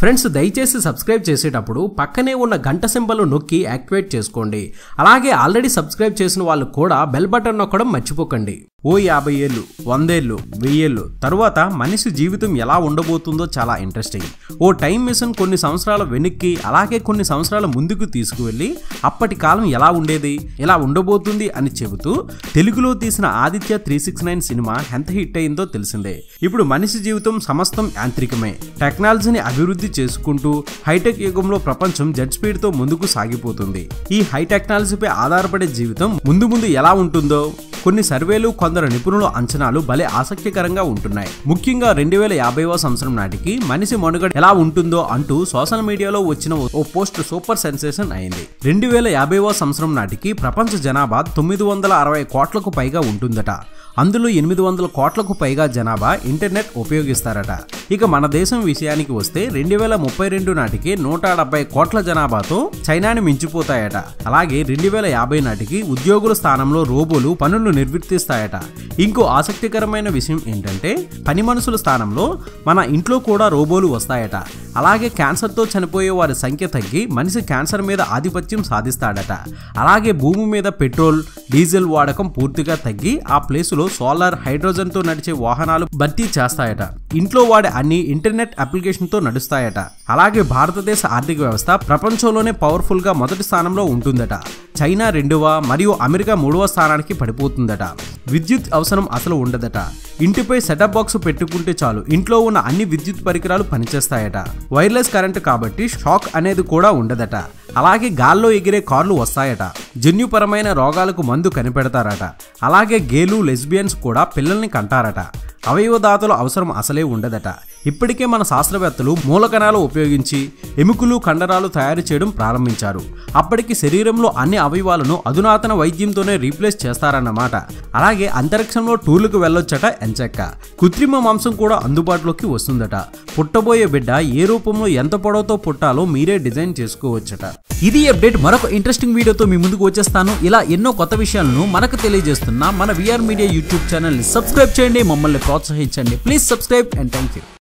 Friends దయచేసి subscribe చేసేటప్పుడు పక్కనే ఉన్న గంట సింబల్ నొక్కి యాక్టివేట్ చేసుకోండి. అలాగే ఆల్రెడీ సబ్స్క్రైబ్ చేసిన వాళ్ళు కూడా బెల్ బటన్ నొక్కడం మర్చిపోకండి. ఓ యాభై ఏళ్ళు వందేళ్ళు వెయ్యేళ్ళు. తరువాత మనిషి జీవితం ఎలా ఉండబోతుందో చాలా ఇంట్రెస్టింగ్ ఓ టైం మిషన్ కొన్ని సంవత్సరాల వెనక్కి అలాగే కొన్ని సంవత్సరాల ముందుకు తీసుకువెళ్ళి అప్పటి కాలం ఎలా ఉండేది ఎలా ఉండబోతుంది అని చెబుతూ తెలుగులో తీసిన Aditya three six nine cinema ఎంత హిట్ అయిందో తెలిసిందే. ఇప్పుడు మనిషి జీవితం సమస్తం యాంత్రికమే. టెక్నాలజీని అభివృద్ధి చేసుకుంటూ హైటెక్ యుగంలో ప్రపంచం జెట్ స్పీడ్తో ముందుకు సాగిపోతుంది. ఈ హై టెక్నాలజీపై ఆధారపడే జీవితం ముందు ముందు ఎలా ఉంటుందో కొన్ని సర్వేలు కొందరు నిపుణుల అంచనాలు భలే ఆసక్తికరంగా ఉంటున్నాయి. ముఖ్యంగా రెండు వేల యాభైవ సంవత్సరం నాటికి మనిషి మనుగడ ఎలా ఉంటుందో అంటూ సోషల్ మీడియాలో వచ్చిన ఓ పోస్ట్ సూపర్ సెన్సేషన్ అయింది. రెండు వేల యాభైవ సంవత్సరం నాటికి ప్రపంచ జనాభా తొమ్మిది వందల అరవై కోట్లకు పైగా ఉంటుందట. అందులో ఎనిమిది వందల కోట్లకు పైగా జనాభా ఇంటర్నెట్ ఉపయోగిస్తారట. ఇక మన దేశం విషయానికి వస్తే రెండు వేల ముప్పై రెండు నాటికి నూట డెబ్బై కోట్ల జనాభాతో చైనాని మించిపోతాయట. అలాగే రెండు వేల యాభై నాటికి ఉద్యోగుల స్థానంలో రోబోలు పనులు నిర్వర్తిస్తాయట. ఇంకో ఆసక్తికరమైన విషయం ఏంటంటే పని మనుషుల స్థానంలో మన ఇంట్లో కూడా రోబోలు వస్తాయట. అలాగే క్యాన్సర్తో చనిపోయే వారి సంఖ్య తగ్గి మనిషి క్యాన్సర్ మీద ఆధిపత్యం సాధిస్తాడట. అలాగే భూమి మీద పెట్రోల్ డీజిల్ వాడకం పూర్తిగా తగ్గి ఆ ప్లేసులో సోలార్ హైడ్రోజన్తో నడిచే వాహనాలు భర్తీ చేస్తాయట. ఇంట్లో వాడే అన్ని ఇంటర్నెట్ అప్లికేషన్తో నడుస్తాయట. అలాగే భారతదేశ ఆర్థిక వ్యవస్థ ప్రపంచంలోనే పవర్ఫుల్గా మొదటి స్థానంలో ఉంటుందట. చైనా రెండవ మరియు అమెరికా మూడవ స్థానానికి పడిపోతుందట. విద్యుత్ అవసరం అసలు ఉండదట. ఇంటిపై సెటప్ బాక్స్ పెట్టుకుంటే చాలు ఇంట్లో ఉన్న అన్ని విద్యుత్ పరికరాలు పనిచేస్తాయట. వైర్లెస్ కరెంట్ కాబట్టి షాక్ అనేది కూడా ఉండదట. అలాగే గాల్లో ఎగిరే కార్లు వస్తాయట. జన్యుపరమైన రోగాలకు మందు కనిపెడతారట. అలాగే గేలు లెస్బియన్స్ కూడా పిల్లల్ని కంటారట. అవయవదాతల అవసరం అసలే ఉండదట. ఇప్పటికే మన శాస్త్రవేత్తలు మూలకణాలు ఉపయోగించి ఎముకలు కండరాలు తయారు చేయడం ప్రారంభించారు. అప్పటికి శరీరంలో అన్ని అవయవాలను అధునాతన వైద్యంతోనే రీప్లేస్ చేస్తారన్నమాట. అలాగే అంతరిక్షంలో టూర్లకు వెళ్ళొచ్చట ఎంచక్క. కృత్రిమ మాంసం కూడా అందుబాటులోకి వస్తుందట. పుట్టబోయే బిడ్డ ఏ రూపంలో ఎంత పొడవుతో పుట్టాలో మీరే డిజైన్ చేసుకోవచ్చట. ఇది అప్డేట్. మరొక ఇంట్రెస్టింగ్ వీడియోతో మీ ముందుకు వచ్చేస్తాను. ఇలా ఎన్నో కొత్త విషయాలను మనకు తెలియజేస్తున్న మన విఆర్ మీడియా యూట్యూబ్ ఛానల్ని సబ్స్క్రైబ్ చేయండి. మమ్మల్ని ప్రోత్సహించండి please subscribe and thank you